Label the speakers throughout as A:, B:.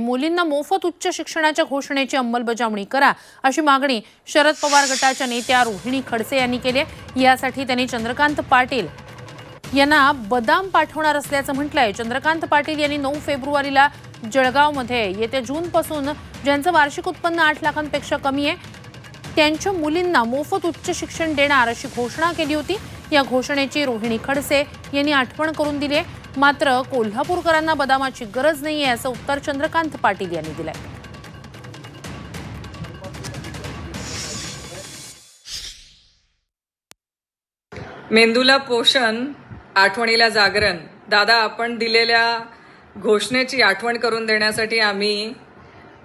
A: मुलींना मोफत उच्च शिक्षणाच्या घोषणेची अंमलबजावणी करा अशी मागणी शरद पवार गटाच्या नेत्या रोहिणी खडसे यांनी केली आहे. यासाठी त्यांनी चंद्रकांत पाटील यांना बदाम पाठवणार असल्याचं म्हटलंय. चंद्रकांत पाटील यांनी नऊ फेब्रुवारीला जळगावमध्ये येत्या जूनपासून ज्यांचं वार्षिक उत्पन्न आठ लाखांपेक्षा कमी आहे त्यांच्या मुलींना मोफत उच्च शिक्षण देणार अशी घोषणा केली होती. या घोषणेची रोहिणी खडसे यांनी आठवण करून दिली आहे. मात्र कोल्हापूरकरांना बदामाची गरज नाही आहे असं उत्तर चंद्रकांत पाटील यांनी दिलंय.
B: मेंदूला पोषण आठवणीला जागरण. दादा आपण दिलेल्या घोषणेची आठवण करून देण्यासाठी आम्ही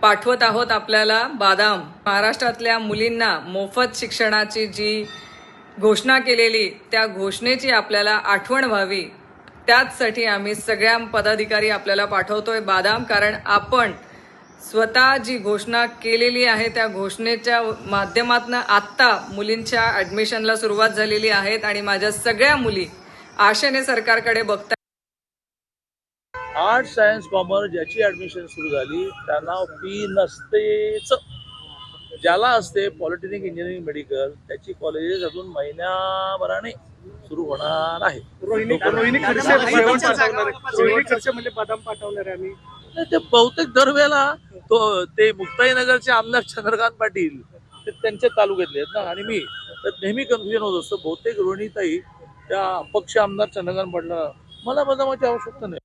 B: पाठवत आहोत आपल्याला बादाम. महाराष्ट्रातल्या मुलींना मोफत शिक्षणाची जी घोषणा केलेली त्या घोषणेची आपल्याला आठवण व्हावी. त्याचसाठी आम्ही सगळ्या पदाधिकारी आपल्याला पाठवतोय बादाम कारण आपण स्वतः जी घोषणा केलेली आहे त्या घोषणेच्या माध्यमातून आत्ता मुलींच्या ॲडमिशनला सुरुवात झालेली आहेत आणि माझ्या सगळ्या मुली आशेने सरकारकडे बघतात
C: आर्ट सायन्स कॉमर्स ज्याची ॲडमिशन सुरू झाली त्यांना फी नसतेच. ज्याला असते पॉलिटेक्निक इंजिनिअरिंग मेडिकल त्याची कॉलेजेस अजून महिन्याभराने सुरू होणार आहे ते बहुतेक दरवेळेला तो ते मुक्ताईनगरचे आमदार चंद्रकांत पाटील ते त्यांच्या तालुक्यातले आहेत ना. आणि मी तर नेहमी कन्फ्युजन होत असतं. बहुतेक रोहिणीताई त्या अपक्ष आमदार चंद्रकांत पाटला मला बदामाची आवश्यकता नाही.